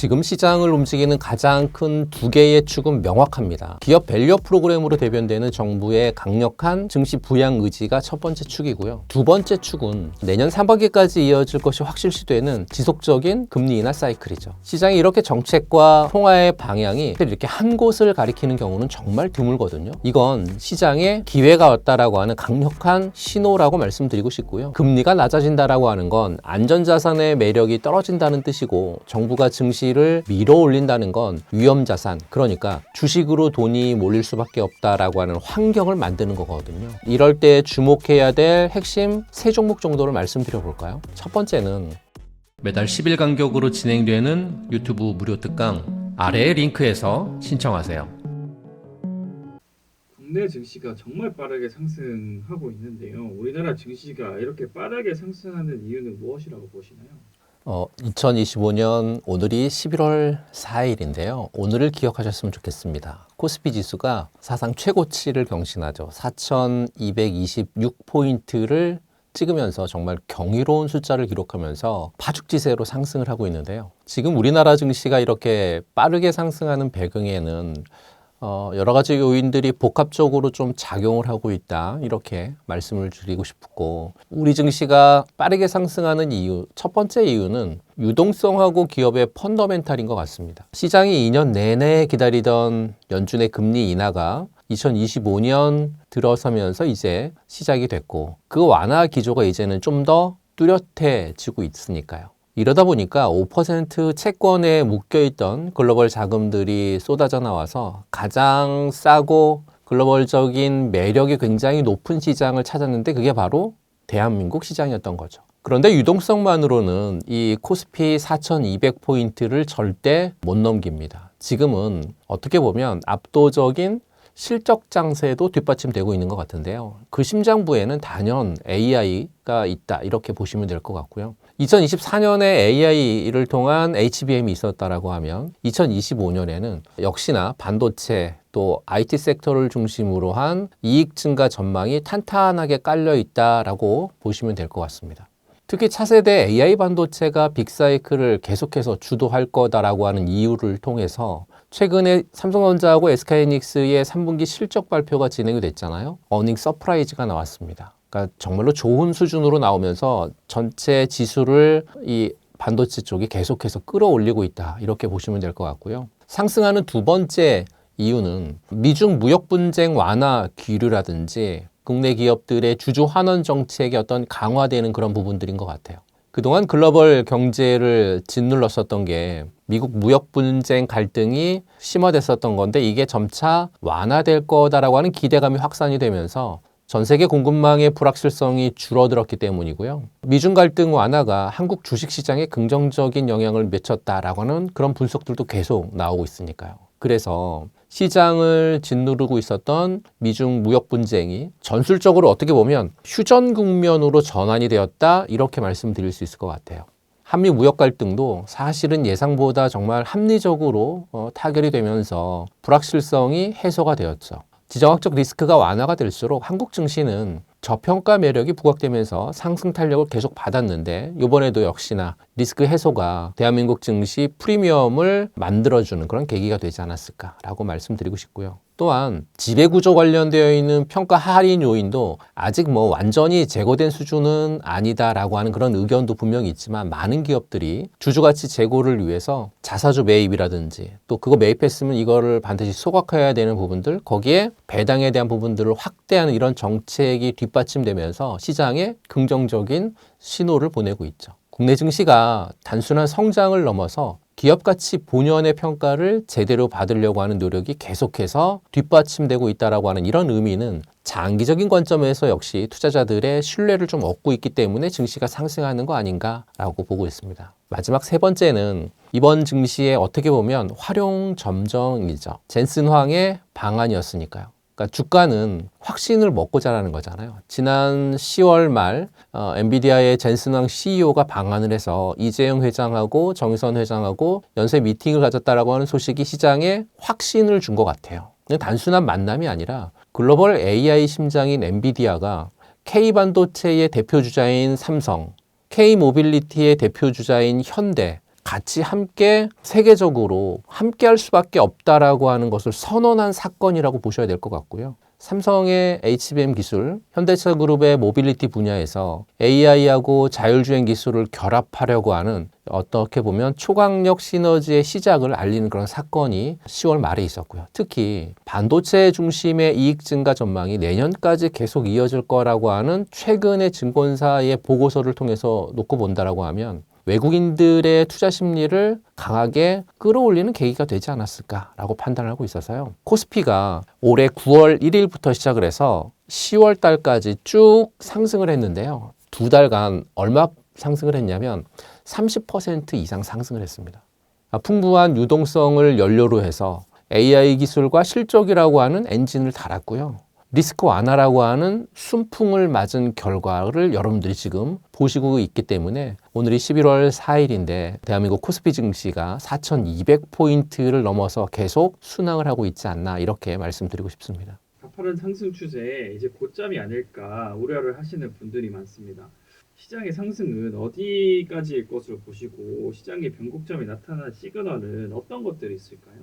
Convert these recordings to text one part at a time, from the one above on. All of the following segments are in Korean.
지금 시장을 움직이는 가장 큰 두 개의 축은 명확합니다. 기업 밸류 프로그램으로 대변되는 정부의 강력한 증시 부양 의지가 첫 번째 축이고요. 두 번째 축은 내년 상반기까지 이어질 것이 확실시되는 지속적인 금리 인하 사이클이죠. 시장이 이렇게 정책과 통화의 방향이 이렇게 한 곳을 가리키는 경우는 정말 드물거든요. 이건 시장에 기회가 왔다라고 하는 강력한 신호라고 말씀드리고 싶고요. 금리가 낮아진다라고 하는 건 안전자산의 매력이 떨어진다는 뜻이고 정부가 증시 를 밀어 올린다는 건 위험 자산 그러니까 주식으로 돈이 몰릴 수밖에 없다라고 하는 환경을 만드는 거거든요. 이럴 때 주목해야 될 핵심 세 종목 정도를 말씀드려 볼까요? 첫 번째는 매달 10일 간격으로 진행되는 유튜브 무료 특강 아래 링크에서 신청하세요. 국내 증시가 정말 빠르게 상승하고 있는데요. 우리나라 증시가 이렇게 빠르게 상승하는 이유는 무엇이라고 보시나요? 어, 2025년 오늘이 11월 4일인데요. 오늘을 기억하셨으면 좋겠습니다. 코스피 지수가 사상 최고치를 경신하죠. 4,226포인트를 찍으면서 정말 경이로운 숫자를 기록하면서 파죽지세로 상승을 하고 있는데요. 지금 우리나라 증시가 이렇게 빠르게 상승하는 배경에는 어, 여러 가지 요인들이 복합적으로 좀 작용을 하고 있다. 이렇게 말씀을 드리고 싶고, 우리 증시가 빠르게 상승하는 이유, 첫 번째 이유는 유동성하고 기업의 펀더멘탈인 것 같습니다. 시장이 2년 내내 기다리던 연준의 금리 인하가 2025년 들어서면서 이제 시작이 됐고, 그 완화 기조가 이제는 좀 더 뚜렷해지고 있으니까요. 이러다 보니까 5% 채권에 묶여있던 글로벌 자금들이 쏟아져 나와서 가장 싸고 글로벌적인 매력이 굉장히 높은 시장을 찾았는데 그게 바로 대한민국 시장이었던 거죠. 그런데 유동성만으로는 이 코스피 4200포인트를 절대 못 넘깁니다. 지금은 어떻게 보면 압도적인 실적 장세도 뒷받침되고 있는 것 같은데요. 그 심장부에는 단연 AI가 있다 이렇게 보시면 될 것 같고요. 2024년에 AI를 통한 HBM이 있었다라고 하면 2025년에는 역시나 반도체 또 IT 섹터를 중심으로 한 이익 증가 전망이 탄탄하게 깔려 있다라고 보시면 될 것 같습니다. 특히 차세대 AI 반도체가 빅사이클을 계속해서 주도할 거다라고 하는 이유를 통해서 최근에 삼성전자하고 SK하이닉스의 3분기 실적 발표가 진행이 됐잖아요. 어닝 서프라이즈가 나왔습니다. 그러니까 정말로 좋은 수준으로 나오면서 전체 지수를 이 반도체 쪽이 계속해서 끌어올리고 있다. 이렇게 보시면 될 것 같고요. 상승하는 두 번째 이유는 미중 무역 분쟁 완화 기류라든지 국내 기업들의 주주 환원 정책이 어떤 강화되는 그런 부분들인 것 같아요. 그동안 글로벌 경제를 짓눌렀었던 게 미국 무역 분쟁 갈등이 심화됐었던 건데 이게 점차 완화될 거다라고 하는 기대감이 확산이 되면서 전 세계 공급망의 불확실성이 줄어들었기 때문이고요. 미중 갈등 완화가 한국 주식 시장에 긍정적인 영향을 미쳤다라고 하는 그런 분석들도 계속 나오고 있으니까요. 그래서 시장을 짓누르고 있었던 미중 무역 분쟁이 전술적으로 어떻게 보면 휴전 국면으로 전환이 되었다 이렇게 말씀드릴 수 있을 것 같아요. 한미 무역 갈등도 사실은 예상보다 정말 합리적으로 어, 타결이 되면서 불확실성이 해소가 되었죠. 지정학적 리스크가 완화가 될수록 한국 증시는 저평가 매력이 부각되면서 상승 탄력을 계속 받았는데 이번에도 역시나 리스크 해소가 대한민국 증시 프리미엄을 만들어주는 그런 계기가 되지 않았을까라고 말씀드리고 싶고요. 또한 지배구조 관련되어 있는 평가 할인 요인도 아직 뭐 완전히 제거된 수준은 아니다라고 하는 그런 의견도 분명히 있지만 많은 기업들이 주주가치 제고를 위해서 자사주 매입이라든지 또 그거 매입했으면 이거를 반드시 소각해야 되는 부분들 거기에 배당에 대한 부분들을 확대하는 이런 정책이 뒷받침되면서 시장에 긍정적인 신호를 보내고 있죠. 국내 증시가 단순한 성장을 넘어서 기업 가치 본연의 평가를 제대로 받으려고 하는 노력이 계속해서 뒷받침되고 있다라고 하는 이런 의미는 장기적인 관점에서 역시 투자자들의 신뢰를 좀 얻고 있기 때문에 증시가 상승하는 거 아닌가라고 보고 있습니다. 마지막 세 번째는 이번 증시에 어떻게 보면 활용 점정이죠. 젠슨 황의 방안이었으니까요. 그러니까 주가는 확신을 먹고 자라는 거잖아요. 지난 10월 말 어, 엔비디아의 젠슨왕 CEO가 방한을 해서 이재용 회장하고 정의선 회장하고 연쇄 미팅을 가졌다라고 하는 소식이 시장에 확신을 준 것 같아요. 단순한 만남이 아니라 글로벌 AI 심장인 엔비디아가 K 반도체의 대표 주자인 삼성, K 모빌리티의 대표 주자인 현대 같이 함께 세계적으로 함께 할 수밖에 없다라고 하는 것을 선언한 사건이라고 보셔야 될 것 같고요. 삼성의 HBM 기술, 현대차 그룹의 모빌리티 분야에서 AI하고 자율주행 기술을 결합하려고 하는 어떻게 보면 초강력 시너지의 시작을 알리는 그런 사건이 10월 말에 있었고요. 특히 반도체 중심의 이익 증가 전망이 내년까지 계속 이어질 거라고 하는 최근의 증권사의 보고서를 통해서 놓고 본다라고 하면 외국인들의 투자 심리를 강하게 끌어올리는 계기가 되지 않았을까라고 판단을 하고 있어서요. 코스피가 올해 9월 1일부터 시작을 해서 10월 달까지 쭉 상승을 했는데요. 두 달간 얼마 상승을 했냐면 30% 이상 상승을 했습니다. 아, 풍부한 유동성을 연료로 해서 AI 기술과 실적이라고 하는 엔진을 달았고요. 리스크 완화라고 하는 순풍을 맞은 결과를 여러분들이 지금 보시고 있기 때문에 오늘이 11월 4일인데 대한민국 코스피 증시가 4,200포인트를 넘어서 계속 순항을 하고 있지 않나 이렇게 말씀드리고 싶습니다. 가파른 상승 추세에 이제 고점이 아닐까 우려를 하시는 분들이 많습니다. 시장의 상승은 어디까지일 것으로 보시고 시장의 변곡점이 나타난 시그널은 어떤 것들이 있을까요?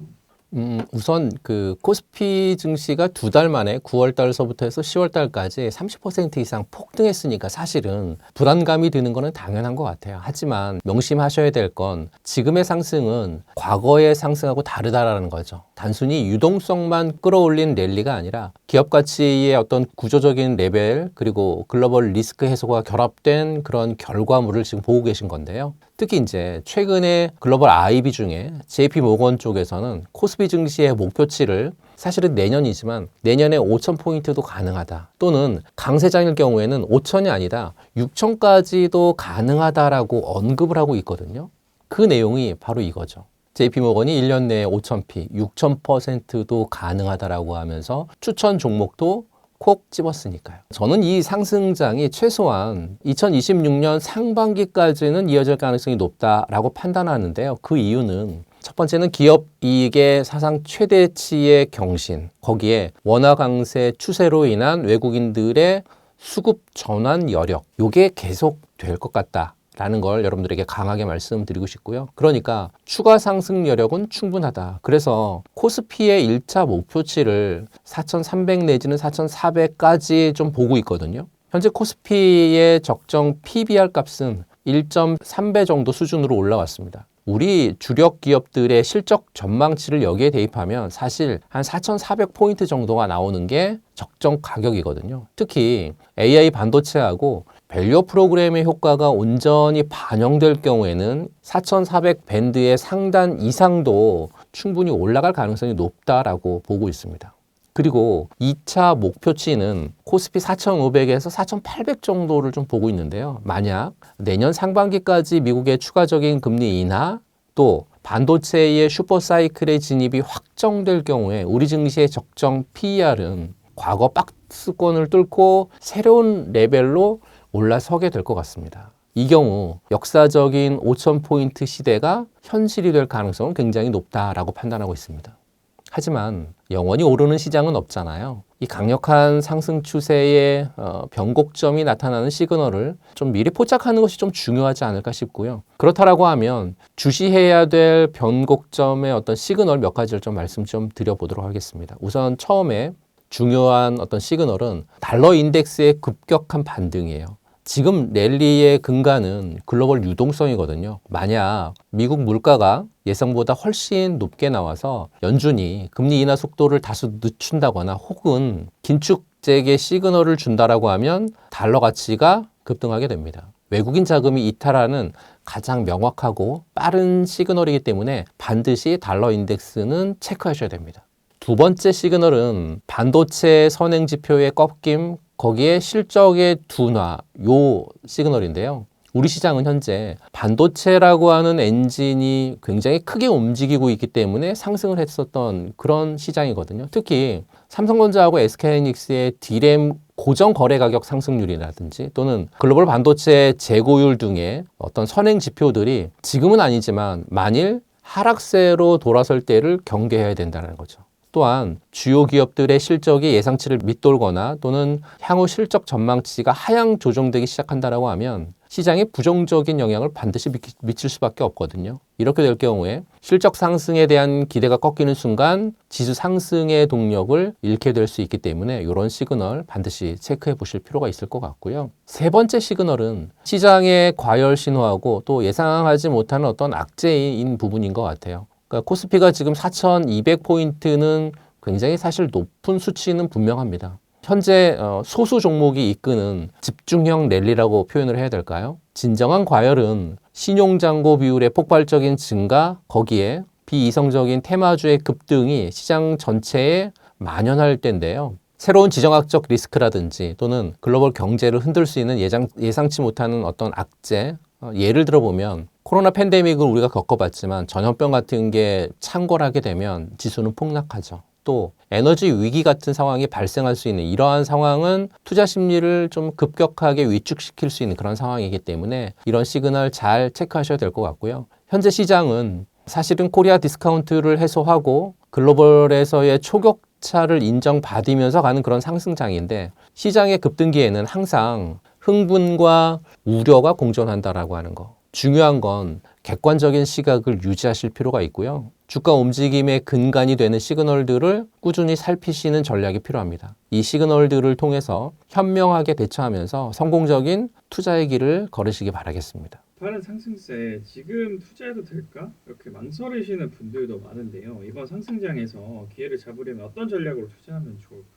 음, 우선 그 코스피 증시가 두 달 만에 9월 달서부터 해서 10월 달까지 30% 이상 폭등했으니까 사실은 불안감이 드는 거는 당연한 것 같아요. 하지만 명심하셔야 될 건 지금의 상승은 과거의 상승하고 다르다라는 거죠. 단순히 유동성만 끌어올린 랠리가 아니라 기업 가치의 어떤 구조적인 레벨 그리고 글로벌 리스크 해소가 결합된 그런 결과물을 지금 보고 계신 건데요. 특히 이제 최근에 글로벌 IB 중에 JP 모건 쪽에서는 코스피 증시의 목표치를 사실은 내년이지만 내년에 5천 포인트도 가능하다. 또는 강세장일 경우에는 5천이 아니다. 6천까지도 가능하다라고 언급을 하고 있거든요. 그 내용이 바로 이거죠. JP 모건이 1년 내에 5,000p, 6,000%도 가능하다라고 하면서 추천 종목도 콕 집었으니까요. 저는 이 상승장이 최소한 2026년 상반기까지는 이어질 가능성이 높다라고 판단하는데요. 그 이유는 첫 번째는 기업 이익의 사상 최대치의 경신, 거기에 원화 강세 추세로 인한 외국인들의 수급 전환 여력, 요게 계속 될 것 같다. 라는 걸 여러분들에게 강하게 말씀드리고 싶고요. 그러니까 추가 상승 여력은 충분하다. 그래서 코스피의 1차 목표치를 4,300 내지는 4,400까지 좀 보고 있거든요. 현재 코스피의 적정 PBR 값은 1.3배 정도 수준으로 올라왔습니다. 우리 주력 기업들의 실적 전망치를 여기에 대입하면 사실 한 4,400포인트 정도가 나오는 게 적정 가격이거든요. 특히 AI 반도체하고 밸류 프로그램의 효과가 온전히 반영될 경우에는 4,400 밴드의 상단 이상도 충분히 올라갈 가능성이 높다라고 보고 있습니다. 그리고 2차 목표치는 코스피 4,500에서 4,800 정도를 좀 보고 있는데요. 만약 내년 상반기까지 미국의 추가적인 금리 인하 또 반도체의 슈퍼사이클의 진입이 확정될 경우에 우리 증시의 적정 PER은 과거 박스권을 뚫고 새로운 레벨로 올라서게 될 것 같습니다. 이 경우 역사적인 5,000포인트 시대가 현실이 될 가능성은 굉장히 높다라고 판단하고 있습니다. 하지만 영원히 오르는 시장은 없잖아요. 이 강력한 상승 추세의 어, 변곡점이 나타나는 시그널을 좀 미리 포착하는 것이 좀 중요하지 않을까 싶고요. 그렇다라고 하면 주시해야 될 변곡점의 어떤 시그널 몇 가지를 좀 말씀 좀 드려보도록 하겠습니다. 우선 처음에 중요한 어떤 시그널은 달러 인덱스의 급격한 반등이에요. 지금 랠리의 근간은 글로벌 유동성이거든요. 만약 미국 물가가 예상보다 훨씬 높게 나와서 연준이 금리 인하 속도를 다소 늦춘다거나 혹은 긴축적의 시그널을 준다라고 하면 달러 가치가 급등하게 됩니다. 외국인 자금이 이탈하는 가장 명확하고 빠른 시그널이기 때문에 반드시 달러 인덱스는 체크하셔야 됩니다. 두 번째 시그널은 반도체 선행 지표의 꺾임, 거기에 실적의 둔화, 요 시그널인데요. 우리 시장은 현재 반도체라고 하는 엔진이 굉장히 크게 움직이고 있기 때문에 상승을 했었던 그런 시장이거든요. 특히 삼성전자하고 SK하이닉스의 디램 고정 거래 가격 상승률이라든지 또는 글로벌 반도체 재고율 등의 어떤 선행 지표들이 지금은 아니지만 만일 하락세로 돌아설 때를 경계해야 된다는 거죠. 또한 주요 기업들의 실적이 예상치를 밑돌거나 또는 향후 실적 전망치가 하향 조정되기 시작한다라고 하면 시장에 부정적인 영향을 반드시 미- 미칠 수밖에 없거든요. 이렇게 될 경우에 실적 상승에 대한 기대가 꺾이는 순간 지수 상승의 동력을 잃게 될 수 있기 때문에 이런 시그널 반드시 체크해 보실 필요가 있을 것 같고요. 세 번째 시그널은 시장의 과열 신호하고 또 예상하지 못하는 어떤 악재인 부분인 것 같아요. 그러니까 코스피가 지금 4,200포인트는 굉장히 사실 높은 수치는 분명합니다. 현재 어, 소수 종목이 이끄는 집중형 랠리라고 표현을 해야 될까요? 진정한 과열은 신용잔고 비율의 폭발적인 증가, 거기에 비이성적인 테마주의 급등이 시장 전체에 만연할 때인데요. 새로운 지정학적 리스크라든지 또는 글로벌 경제를 흔들 수 있는 예상, 예상치 못하는 어떤 악재, 어, 예를 들어보면 코로나 팬데믹을 우리가 겪어봤지만 전염병 같은 게 창궐하게 되면 지수는 폭락하죠. 또 에너지 위기 같은 상황이 발생할 수 있는 이러한 상황은 투자 심리를 좀 급격하게 위축시킬 수 있는 그런 상황이기 때문에 이런 시그널 잘 체크하셔야 될 것 같고요. 현재 시장은 사실은 코리아 디스카운트를 해소하고 글로벌에서의 초격 차를 인정받으면서 가는 그런 상승장인데 시장의 급등기에는 항상 흥분과 우려가 공존한다라고 하는 거. 중요한 건 객관적인 시각을 유지하실 필요가 있고요. 주가 움직임의 근간이 되는 시그널들을 꾸준히 살피시는 전략이 필요합니다. 이 시그널들을 통해서 현명하게 대처하면서 성공적인 투자의 길을 걸으시기 바라겠습니다. 빠른 상승세 지금 투자해도 될까? 이렇게 망설이시는 분들도 많은데요. 이번 상승장에서 기회를 잡으려면 어떤 전략으로 투자하면 좋을까요?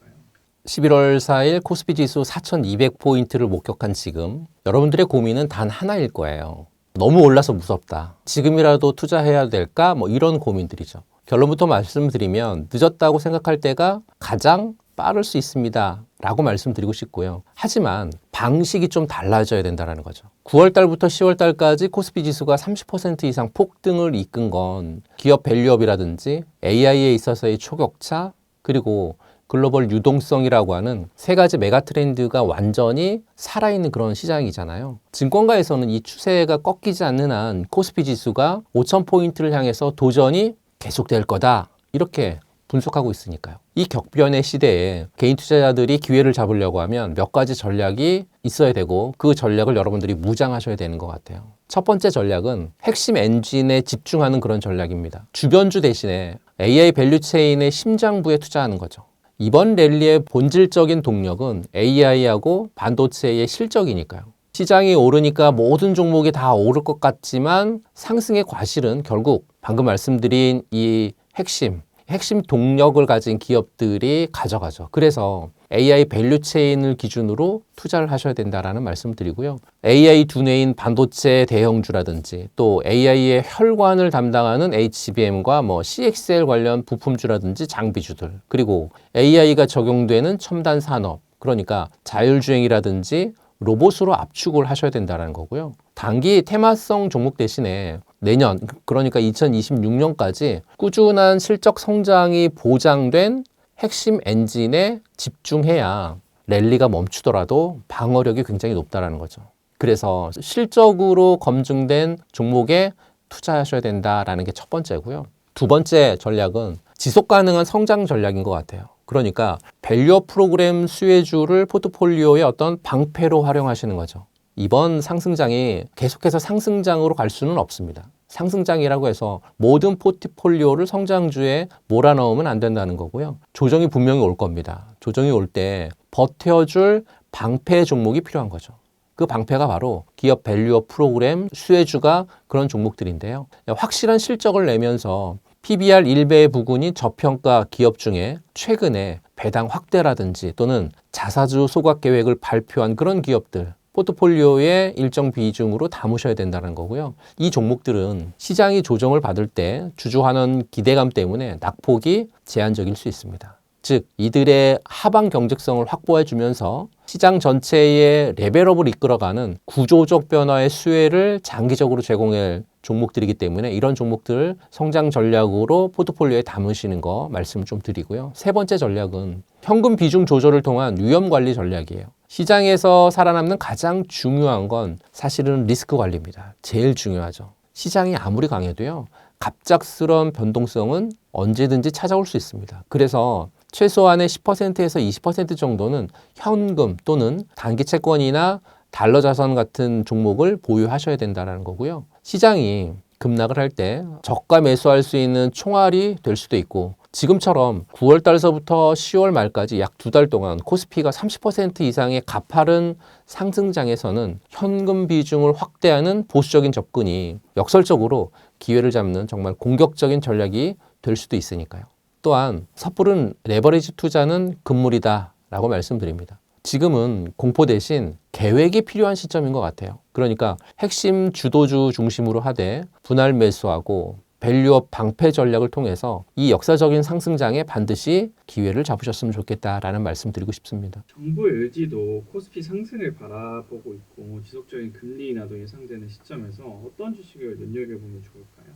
11월 4일 코스피 지수 4,200포인트를 목격한 지금 여러분들의 고민은 단 하나일 거예요. 너무 올라서 무섭다. 지금이라도 투자해야 될까? 뭐 이런 고민들이죠. 결론부터 말씀드리면 늦었다고 생각할 때가 가장 빠를 수 있습니다. 라고 말씀드리고 싶고요. 하지만 방식이 좀 달라져야 된다는 거죠. 9월 달부터 10월 달까지 코스피 지수가 30% 이상 폭등을 이끈 건 기업 밸류업이라든지 AI에 있어서의 초격차 그리고 글로벌 유동성이라고 하는 세 가지 메가 트렌드가 완전히 살아있는 그런 시장이잖아요. 증권가에서는 이 추세가 꺾이지 않는 한 코스피 지수가 5,000포인트를 향해서 도전이 계속될 거다. 이렇게 분석하고 있으니까요. 이 격변의 시대에 개인 투자자들이 기회를 잡으려고 하면 몇 가지 전략이 있어야 되고 그 전략을 여러분들이 무장하셔야 되는 것 같아요. 첫 번째 전략은 핵심 엔진에 집중하는 그런 전략입니다. 주변주 대신에 AI 밸류 체인의 심장부에 투자하는 거죠. 이번 랠리의 본질적인 동력은 AI하고 반도체의 실적이니까요. 시장이 오르니까 모든 종목이 다 오를 것 같지만 상승의 과실은 결국 방금 말씀드린 이 핵심, 핵심 동력을 가진 기업들이 가져가죠. 그래서 AI 밸류 체인을 기준으로 투자를 하셔야 된다라는 말씀을 드리고요. AI 두뇌인 반도체 대형주라든지 또 AI의 혈관을 담당하는 HBM과 뭐 CXL 관련 부품주라든지 장비주들 그리고 AI가 적용되는 첨단 산업 그러니까 자율주행이라든지 로봇으로 압축을 하셔야 된다는 거고요. 단기 테마성 종목 대신에 내년 그러니까 2026년까지 꾸준한 실적 성장이 보장된 핵심 엔진에 집중해야 랠리가 멈추더라도 방어력이 굉장히 높다라는 거죠. 그래서 실적으로 검증된 종목에 투자하셔야 된다라는 게 첫 번째고요. 두 번째 전략은 지속 가능한 성장 전략인 것 같아요. 그러니까 밸류업 프로그램 수혜주를 포트폴리오의 어떤 방패로 활용하시는 거죠. 이번 상승장이 계속해서 상승장으로 갈 수는 없습니다. 상승장이라고 해서 모든 포트폴리오를 성장주에 몰아넣으면 안 된다는 거고요. 조정이 분명히 올 겁니다. 조정이 올 때 버텨줄 방패 종목이 필요한 거죠. 그 방패가 바로 기업 밸류업 프로그램 수혜주가 그런 종목들인데요. 확실한 실적을 내면서 PBR 1배 부근이 저평가 기업 중에 최근에 배당 확대라든지 또는 자사주 소각 계획을 발표한 그런 기업들 포트폴리오의 일정 비중으로 담으셔야 된다는 거고요. 이 종목들은 시장이 조정을 받을 때 주주환원 기대감 때문에 낙폭이 제한적일 수 있습니다. 즉 이들의 하방 경직성을 확보해 주면서 시장 전체의 레벨업을 이끌어가는 구조적 변화의 수혜를 장기적으로 제공할 종목들이기 때문에 이런 종목들 성장 전략으로 포트폴리오에 담으시는 거 말씀 좀 드리고요. 세 번째 전략은 현금 비중 조절을 통한 위험 관리 전략이에요. 시장에서 살아남는 가장 중요한 건 사실은 리스크 관리입니다. 제일 중요하죠. 시장이 아무리 강해도요. 갑작스러운 변동성은 언제든지 찾아올 수 있습니다. 그래서 최소한의 10%에서 20% 정도는 현금 또는 단기 채권이나 달러 자산 같은 종목을 보유하셔야 된다는 거고요. 시장이 급락을 할 때 저가 매수할 수 있는 총알이 될 수도 있고 지금처럼 9월 달서부터 10월 말까지 약 두 달 동안 코스피가 30% 이상의 가파른 상승장에서는 현금 비중을 확대하는 보수적인 접근이 역설적으로 기회를 잡는 정말 공격적인 전략이 될 수도 있으니까요. 또한 섣부른 레버리지 투자는 금물이다 라고 말씀드립니다. 지금은 공포 대신 계획이 필요한 시점인 것 같아요. 그러니까 핵심 주도주 중심으로 하되 분할 매수하고 밸류업 방패 전략을 통해서 이 역사적인 상승장에 반드시 기회를 잡으셨으면 좋겠다라는 말씀 드리고 싶습니다. 정부 LG도 코스피 상승을 바라보고 있고 지속적인 금리 인하도 예상되는 시점에서 어떤 주식을 눈여겨보면 좋을까요?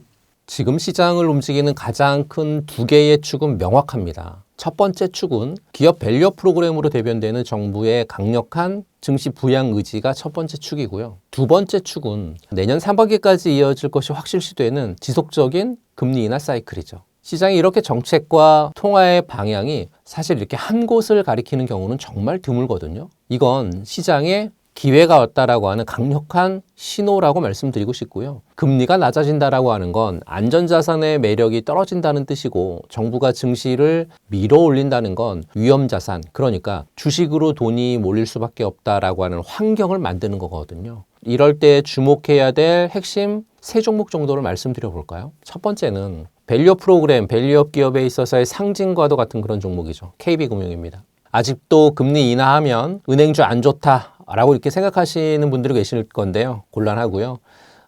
지금 시장을 움직이는 가장 큰 두 개의 축은 명확합니다. 첫 번째 축은 기업 밸류업 프로그램으로 대변되는 정부의 강력한 증시 부양 의지가 첫 번째 축이고요. 두 번째 축은 내년 상반기까지 이어질 것이 확실시되는 지속적인 금리 인하 사이클이죠. 시장이 이렇게 정책과 통화의 방향이 사실 이렇게 한 곳을 가리키는 경우는 정말 드물거든요. 이건 시장의 기회가 왔다라고 하는 강력한 신호라고 말씀드리고 싶고요. 금리가 낮아진다라고 하는 건 안전자산의 매력이 떨어진다는 뜻이고 정부가 증시를 밀어 올린다는 건 위험자산, 그러니까 주식으로 돈이 몰릴 수밖에 없다라고 하는 환경을 만드는 거거든요. 이럴 때 주목해야 될 핵심 세 종목 정도를 말씀드려 볼까요? 첫 번째는 밸류업 프로그램, 밸류업 기업에 있어서의 상징과도 같은 그런 종목이죠. KB금융입니다. 아직도 금리 인하하면 은행주 안 좋다 라고 이렇게 생각하시는 분들이 계실 건데요. 곤란하고요.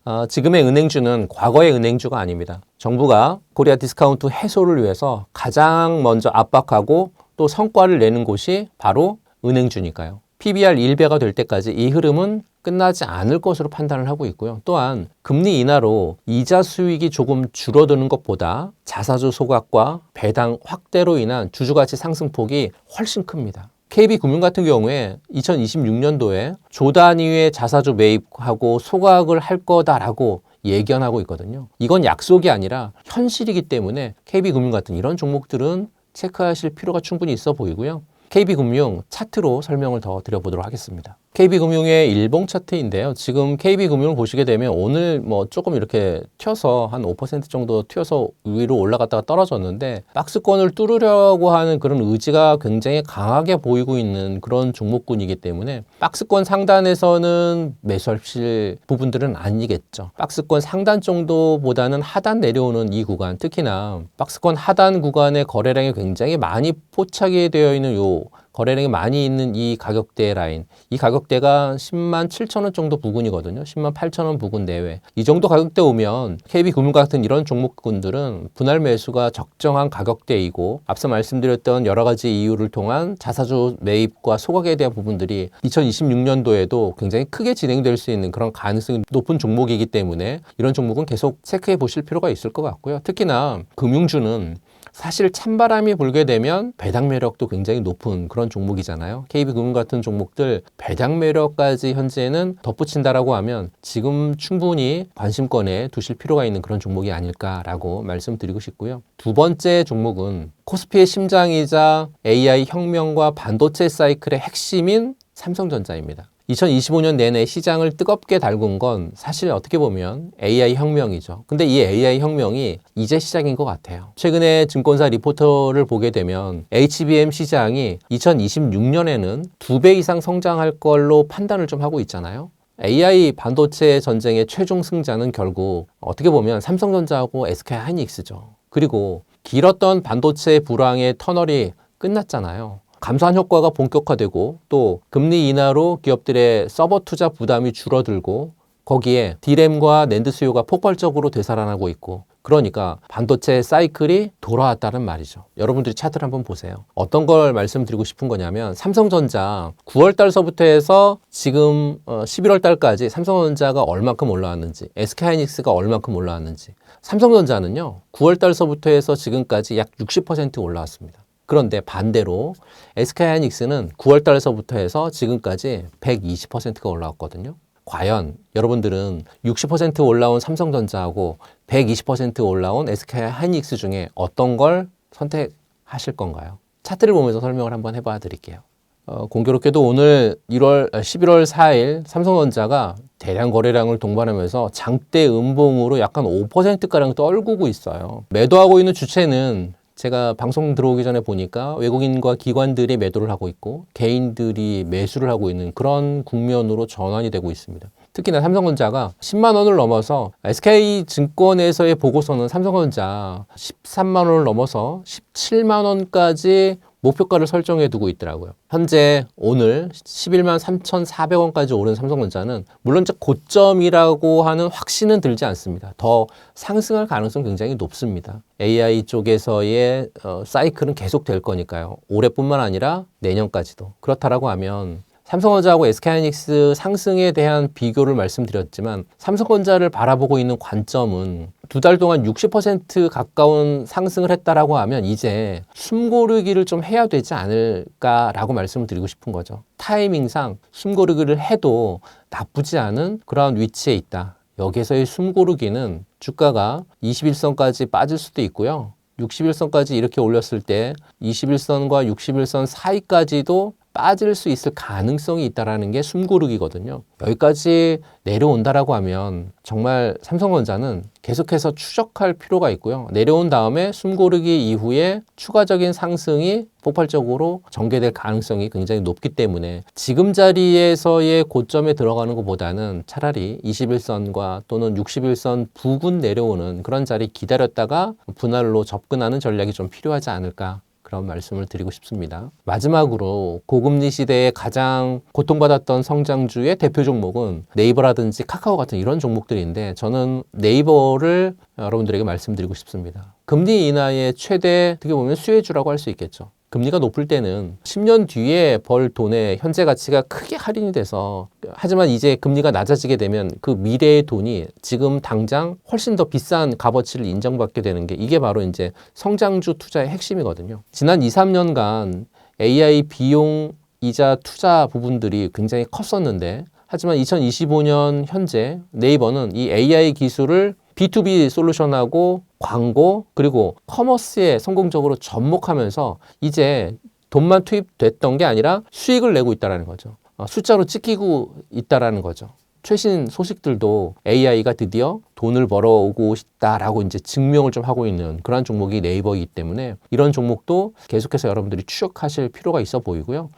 어, 지금의 은행주는 과거의 은행주가 아닙니다. 정부가 코리아 디스카운트 해소를 위해서 가장 먼저 압박하고 또 성과를 내는 곳이 바로 은행주니까요. PBR 1배가 될 때까지 이 흐름은 끝나지 않을 것으로 판단을 하고 있고요. 또한 금리 인하로 이자 수익이 조금 줄어드는 것보다 자사주 소각과 배당 확대로 인한 주주가치 상승폭이 훨씬 큽니다. KB금융 같은 경우에 2026년도에 조 단위의 자사주 매입하고 소각을 할 거다라고 예견하고 있거든요. 이건 약속이 아니라 현실이기 때문에 KB금융 같은 이런 종목들은 체크하실 필요가 충분히 있어 보이고요. KB금융 차트로 설명을 더 드려보도록 하겠습니다. KB금융의 일봉 차트인데요. 지금 KB금융을 보시게 되면 오늘 뭐 조금 이렇게 튀어서 한 5% 정도 튀어서 위로 올라갔다가 떨어졌는데 박스권을 뚫으려고 하는 그런 의지가 굉장히 강하게 보이고 있는 그런 종목군이기 때문에 박스권 상단에서는 매수하실 부분들은 아니겠죠. 박스권 상단 정도보다는 하단 내려오는 이 구간, 특히나 박스권 하단 구간의 거래량이 굉장히 많이 포착이 되어 있는 요 거래량이 많이 있는 이 가격대 라인, 이 가격대가 10만 7천 원 정도 부근이거든요. 10만 8천 원 부근 내외. 이 정도 가격대 오면 KB금융 같은 이런 종목군들은 분할 매수가 적정한 가격대이고 앞서 말씀드렸던 여러 가지 이유를 통한 자사주 매입과 소각에 대한 부분들이 2026년도에도 굉장히 크게 진행될 수 있는 그런 가능성이 높은 종목이기 때문에 이런 종목은 계속 체크해 보실 필요가 있을 것 같고요. 특히나 금융주는 사실 찬바람이 불게 되면 배당 매력도 굉장히 높은 그런 종목이잖아요. KB금융 같은 종목들 배당 매력까지 현재는 덧붙인다라고 하면 지금 충분히 관심권에 두실 필요가 있는 그런 종목이 아닐까라고 말씀드리고 싶고요. 두 번째 종목은 코스피의 심장이자 AI 혁명과 반도체 사이클의 핵심인 삼성전자입니다. 2025년 내내 시장을 뜨겁게 달군 건 사실 어떻게 보면 AI 혁명이죠. 근데 이 AI 혁명이 이제 시작인 것 같아요. 최근에 증권사 리포터를 보게 되면 HBM 시장이 2026년에는 두 배 이상 성장할 걸로 판단을 좀 하고 있잖아요. AI 반도체 전쟁의 최종 승자는 결국 어떻게 보면 삼성전자하고 SK 하이닉스죠. 그리고 길었던 반도체 불황의 터널이 끝났잖아요. 감소한 효과가 본격화되고 또 금리 인하로 기업들의 서버 투자 부담이 줄어들고 거기에 디램과 낸드 수요가 폭발적으로 되살아나고 있고 그러니까 반도체 사이클이 돌아왔다는 말이죠. 여러분들이 차트를 한번 보세요. 어떤 걸 말씀드리고 싶은 거냐면 삼성전자 9월 달서부터 해서 지금 11월 달까지 삼성전자가 얼만큼 올라왔는지 SK하이닉스가 얼만큼 올라왔는지 삼성전자는요 9월 달서부터 해서 지금까지 약 60% 올라왔습니다. 그런데 반대로 SK하이닉스는 9월 달서부터 해서 지금까지 120%가 올라왔거든요. 과연 여러분들은 60% 올라온 삼성전자하고 120% 올라온 SK하이닉스 중에 어떤 걸 선택하실 건가요? 차트를 보면서 설명을 한번 해봐 드릴게요. 어, 공교롭게도 오늘 1월, 11월 4일 삼성전자가 대량 거래량을 동반하면서 장대 음봉으로 약간 5%가량 떨구고 있어요. 매도하고 있는 주체는 제가 방송 들어오기 전에 보니까 외국인과 기관들이 매도를 하고 있고 개인들이 매수를 하고 있는 그런 국면으로 전환이 되고 있습니다. 특히나 삼성전자가 10만 원을 넘어서 SK 증권에서의 보고서는 삼성전자 13만 원을 넘어서 17만 원까지 목표가를 설정해 두고 있더라고요. 현재 오늘 11만 3,400원까지 오른 삼성전자는 물론 고점이라고 하는 확신은 들지 않습니다. 더 상승할 가능성 굉장히 높습니다. AI 쪽에서의 어, 사이클은 계속 될 거니까요. 올해뿐만 아니라 내년까지도. 그렇다라고 하면 삼성전자하고 SK하이닉스 상승에 대한 비교를 말씀드렸지만 삼성전자를 바라보고 있는 관점은 두 달 동안 60% 가까운 상승을 했다라고 하면 이제 숨고르기를 좀 해야 되지 않을까라고 말씀을 드리고 싶은 거죠. 타이밍상 숨고르기를 해도 나쁘지 않은 그런 위치에 있다. 여기서의 숨고르기는 주가가 21선까지 빠질 수도 있고요. 61선까지 이렇게 올렸을 때 21선과 61선 사이까지도 빠질 수 있을 가능성이 있다라는 게 숨고르기거든요. 여기까지 내려온다라고 하면 정말 삼성전자는 계속해서 추적할 필요가 있고요. 내려온 다음에 숨고르기 이후에 추가적인 상승이 폭발적으로 전개될 가능성이 굉장히 높기 때문에 지금 자리에서의 고점에 들어가는 것보다는 차라리 21선과 또는 61선 부근 내려오는 그런 자리 기다렸다가 분할로 접근하는 전략이 좀 필요하지 않을까 그런 말씀을 드리고 싶습니다. 마지막으로 고금리 시대에 가장 고통받았던 성장주의 대표 종목은 네이버라든지 카카오 같은 이런 종목들인데 저는 네이버를 여러분들에게 말씀드리고 싶습니다. 금리 인하의 최대 어떻게 보면 수혜주라고 할 수 있겠죠. 금리가 높을 때는 10년 뒤에 벌 돈의 현재 가치가 크게 할인이 돼서 하지만 이제 금리가 낮아지게 되면 그 미래의 돈이 지금 당장 훨씬 더 비싼 값어치를 인정받게 되는 게 이게 바로 이제 성장주 투자의 핵심이거든요. 지난 2, 3년간 AI 비용 이자 투자 부분들이 굉장히 컸었는데 하지만 2025년 현재 네이버는 이 AI 기술을 B2B 솔루션하고 광고 그리고 커머스에 성공적으로 접목하면서 이제 돈만 투입됐던 게 아니라 수익을 내고 있다라는 거죠. 어, 숫자로 찍히고 있다라는 거죠. 최신 소식들도 AI가 드디어 돈을 벌어오고 있다라고 이제 증명을 좀 하고 있는 그런 종목이 네이버이기 때문에 이런 종목도 계속해서 여러분들이 추적하실 필요가 있어 보이고요.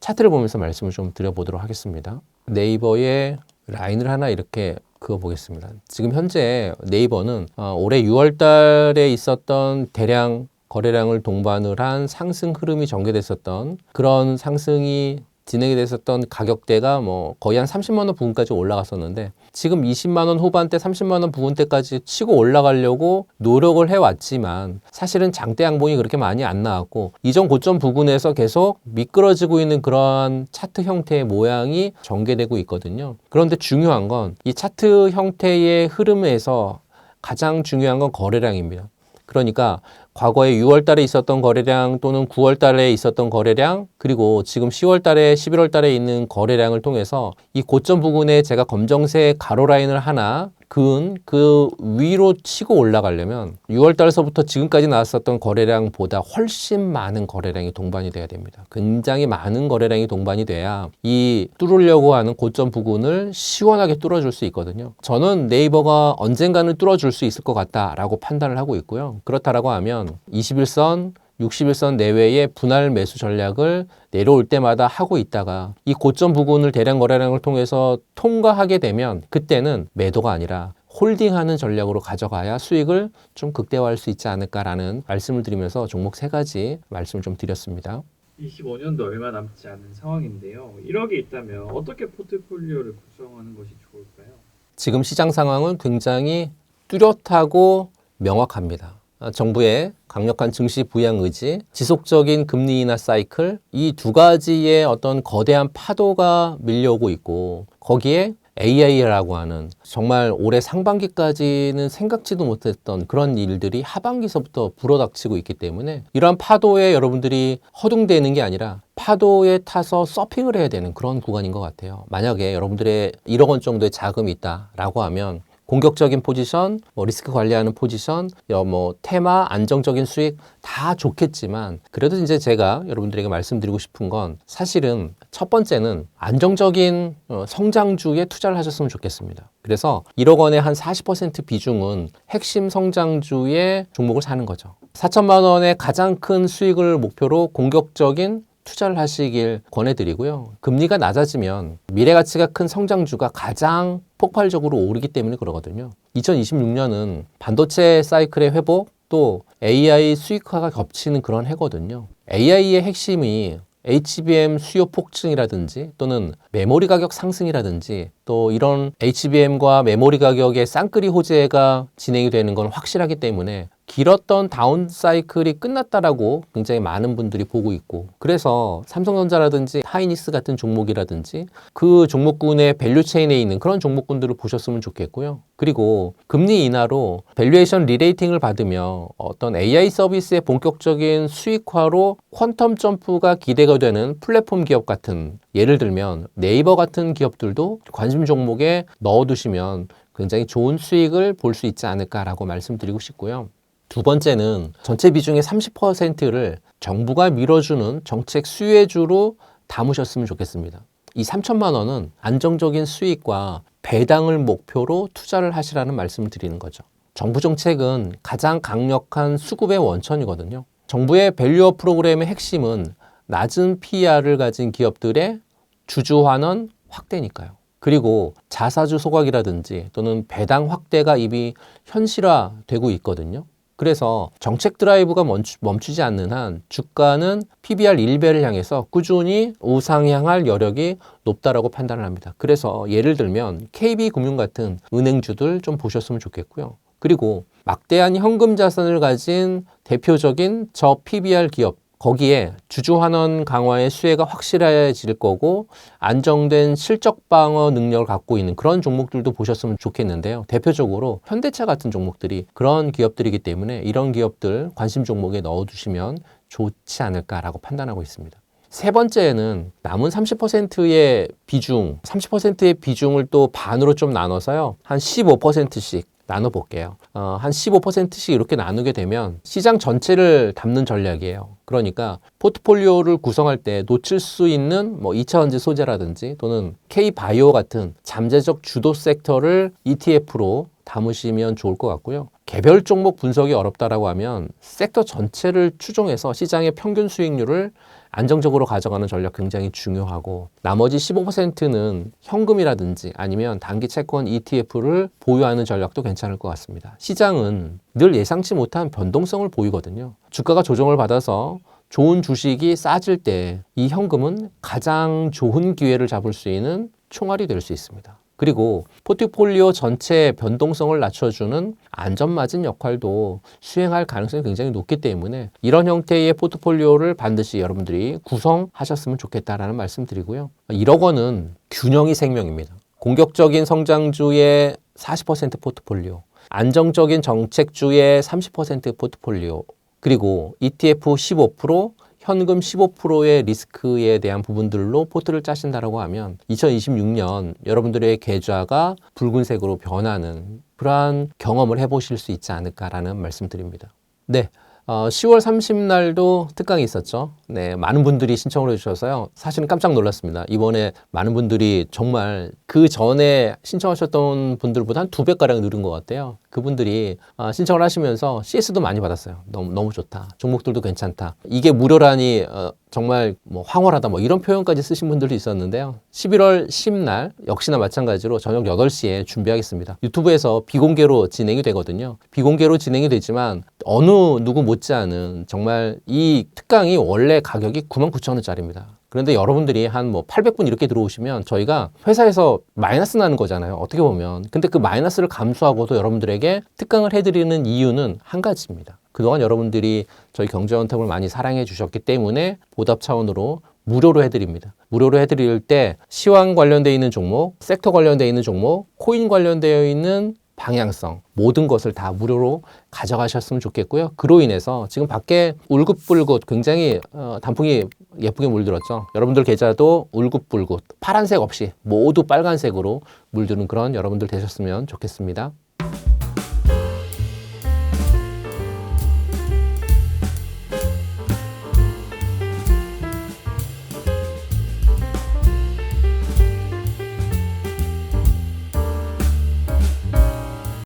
차트를 보면서 말씀을 좀 드려보도록 하겠습니다. 네이버의 라인을 하나 이렇게 그거 보겠습니다. 지금 현재 네이버는 어, 올해 6월 달에 있었던 대량 거래량을 동반을 한 상승 흐름이 전개됐었던 그런 상승이 진행이 됐었던 가격대가 뭐 거의 한 30만 원 부근까지 올라갔었는데 지금 20만 원 후반대 30만 원 부근대까지 치고 올라가려고 노력을 해왔지만 사실은 장대 양봉이 그렇게 많이 안 나왔고 이전 고점 부근에서 계속 미끄러지고 있는 그러한 차트 형태의 모양이 전개되고 있거든요. 그런데 중요한 건 이 차트 형태의 흐름에서 가장 중요한 건 거래량입니다. 그러니까 과거에 6월 달에 있었던 거래량 또는 9월 달에 있었던 거래량 그리고 지금 10월 달에 11월 달에 있는 거래량을 통해서 이 고점 부근에 제가 검정색 가로 라인을 하나 그은 그 위로 치고 올라가려면 6월 달서부터 지금까지 나왔었던 거래량보다 훨씬 많은 거래량이 동반이 돼야 됩니다. 굉장히 많은 거래량이 동반이 돼야 이 뚫으려고 하는 고점 부근을 시원하게 뚫어줄 수 있거든요. 저는 네이버가 언젠가는 뚫어줄 수 있을 것 같다라고 판단을 하고 있고요. 그렇다라고 하면 21선 61선 내외의 분할 매수 전략을 내려올 때마다 하고 있다가 이 고점 부근을 대량 거래량을 통해서 통과하게 되면 그때는 매도가 아니라 홀딩하는 전략으로 가져가야 수익을 좀 극대화할 수 있지 않을까라는 말씀을 드리면서 종목 세 가지 말씀을 좀 드렸습니다. 25년도 얼마 남지 않은 상황인데요. 1억이 있다면 어떻게 포트폴리오를 구성하는 것이 좋을까요? 지금 시장 상황은 굉장히 뚜렷하고 명확합니다. 아, 정부의 강력한 증시 부양 의지, 지속적인 금리 인하 사이클, 이 두 가지의 어떤 거대한 파도가 밀려오고 있고, 거기에 AI라고 하는 정말 올해 상반기까지는 생각지도 못했던 그런 일들이 하반기서부터 불어닥치고 있기 때문에 이러한 파도에 여러분들이 허둥대는 게 아니라 파도에 타서 서핑을 해야 되는 그런 구간인 것 같아요. 만약에 여러분들의 1억 원 정도의 자금이 있다라고 하면 공격적인 포지션, 뭐 리스크 관리하는 포지션, 여, 뭐 테마, 안정적인 수익 다 좋겠지만 그래도 이제 제가 여러분들에게 말씀드리고 싶은 건 사실은 첫 번째는 안정적인 어, 성장주에 투자를 하셨으면 좋겠습니다. 그래서 1억 원의 한 40% 비중은 핵심 성장주의 종목을 사는 거죠. 4천만 원의 가장 큰 수익을 목표로 공격적인 투자를 하시길 권해드리고요. 금리가 낮아지면 미래 가치가 큰 성장주가 가장 폭발적으로 오르기 때문에 그러거든요. 2026년은 반도체 사이클의 회복 또 AI 수익화가 겹치는 그런 해거든요. AI의 핵심이 HBM 수요 폭증이라든지 또는 메모리 가격 상승이라든지 또 이런 HBM과 메모리 가격의 쌍끌이 호재가 진행이 되는 건 확실하기 때문에 길었던 다운 사이클이 끝났다라고 굉장히 많은 분들이 보고 있고 그래서 삼성전자라든지 하이닉스 같은 종목이라든지 그 종목군의 밸류 체인에 있는 그런 종목군들을 보셨으면 좋겠고요. 그리고 금리 인하로 밸류에이션 리레이팅을 받으며 어떤 AI 서비스의 본격적인 수익화로 퀀텀 점프가 기대가 되는 플랫폼 기업 같은 예를 들면 네이버 같은 기업들도 관심 종목에 넣어두시면 굉장히 좋은 수익을 볼 수 있지 않을까라고 말씀드리고 싶고요. 두 번째는 전체 비중의 30%를 정부가 밀어주는 정책 수혜주로 담으셨으면 좋겠습니다. 이 3천만 원은 안정적인 수익과 배당을 목표로 투자를 하시라는 말씀을 드리는 거죠. 정부 정책은 가장 강력한 수급의 원천이거든요. 정부의 밸류업 프로그램의 핵심은 낮은 PER을 가진 기업들의 주주 환원 확대니까요. 그리고 자사주 소각이라든지 또는 배당 확대가 이미 현실화되고 있거든요. 그래서 정책 드라이브가 멈추, 멈추 지 않는 한 주가는 PBR 1배를 향해서 꾸준히 우상향할 여력이 높다라고 판단을 합니다. 그래서 예를 들면 KB금융 같은 은행주들 좀 보셨으면 좋겠고요. 그리고 막대한 현금 자산을 가진 대표적인 저 PBR 기업 거기에 주주환원 강화의 수혜가 확실해질 거고 안정된 실적 방어 능력을 갖고 있는 그런 종목들도 보셨으면 좋겠는데요. 대표적으로 현대차 같은 종목들이 그런 기업들이기 때문에 이런 기업들 관심 종목에 넣어두시면 좋지 않을까라고 판단하고 있습니다. 세 번째는 남은 30%의 비중, 30%의 비중을 또 반으로 좀 나눠서요. 한 15%씩 나눠 볼게요. 어, 한 15%씩 이렇게 나누게 되면 시장 전체를 담는 전략이에요. 그러니까 포트폴리오를 구성할 때 놓칠 수 있는 뭐 2차 전지 소재라든지 또는 K 바이오 같은 잠재적 주도 섹터를 ETF로 담으시면 좋을 것 같고요. 개별 종목 분석이 어렵다라고 하면 섹터 전체를 추종해서 시장의 평균 수익률을 안정적으로 가져가는 전략 굉장히 중요하고 나머지 15%는 현금이라든지 아니면 단기 채권 ETF를 보유하는 전략도 괜찮을 것 같습니다. 시장은 늘 예상치 못한 변동성을 보이거든요. 주가가 조정을 받아서 좋은 주식이 싸질 때 이 현금은 가장 좋은 기회를 잡을 수 있는 총알이 될 수 있습니다. 그리고 포트폴리오 전체의 변동성을 낮춰주는 안전마진 역할도 수행할 가능성이 굉장히 높기 때문에 이런 형태의 포트폴리오를 반드시 여러분들이 구성하셨으면 좋겠다라는 말씀 드리고요. 1억 원은 균형이 생명입니다. 공격적인 성장주의 40% 포트폴리오, 안정적인 정책주의 30% 포트폴리오, 그리고 ETF 15%, 현금 15%의 리스크에 대한 부분들로 포트를 짜신다라고 하면 2026년 여러분들의 계좌가 붉은색으로 변하는 그러한 경험을 해보실 수 있지 않을까라는 말씀드립니다. 네. 어, 10월 30 날도 특강이 있었죠. 네, 많은 분들이 신청을 해주셔서요. 사실은 깜짝 놀랐습니다. 이번에 많은 분들이 정말 그 전에 신청하셨던 분들보다 한 두 배가량 늘은 것 같아요. 그분들이 아, 신청을 하시면서 CS도 많이 받았어요. 너무, 너무 좋다. 종목들도 괜찮다. 이게 무료라니 어, 정말 뭐 황홀하다 뭐 이런 표현까지 쓰신 분들도 있었는데요. 11월 10날 역시나 마찬가지로 저녁 8시에 준비하겠습니다. 유튜브에서 비공개로 진행이 되거든요. 비공개로 진행이 되지만 어느 누구 못지않은 정말 이 특강이 원래 가격이 99,000원짜리입니다. 그런데 여러분들이 한 뭐 800분 이렇게 들어오시면 저희가 회사에서 마이너스 나는 거잖아요. 어떻게 보면. 근데 그 마이너스를 감수하고도 여러분들에게 특강을 해드리는 이유는 한 가지입니다. 그동안 여러분들이 저희 경제원탑을 많이 사랑해 주셨기 때문에 보답 차원으로 무료로 해드립니다. 무료로 해드릴 때 시황 관련되어 있는 종목, 섹터 관련되어 있는 종목, 코인 관련되어 있는 방향성 모든 것을 다 무료로 가져가셨으면 좋겠고요. 그로 인해서 지금 밖에 울긋불긋 굉장히 어, 단풍이 예쁘게 물들었죠. 여러분들 계좌도 울긋불긋 파란색 없이 모두 빨간색으로 물드는 그런 여러분들 되셨으면 좋겠습니다.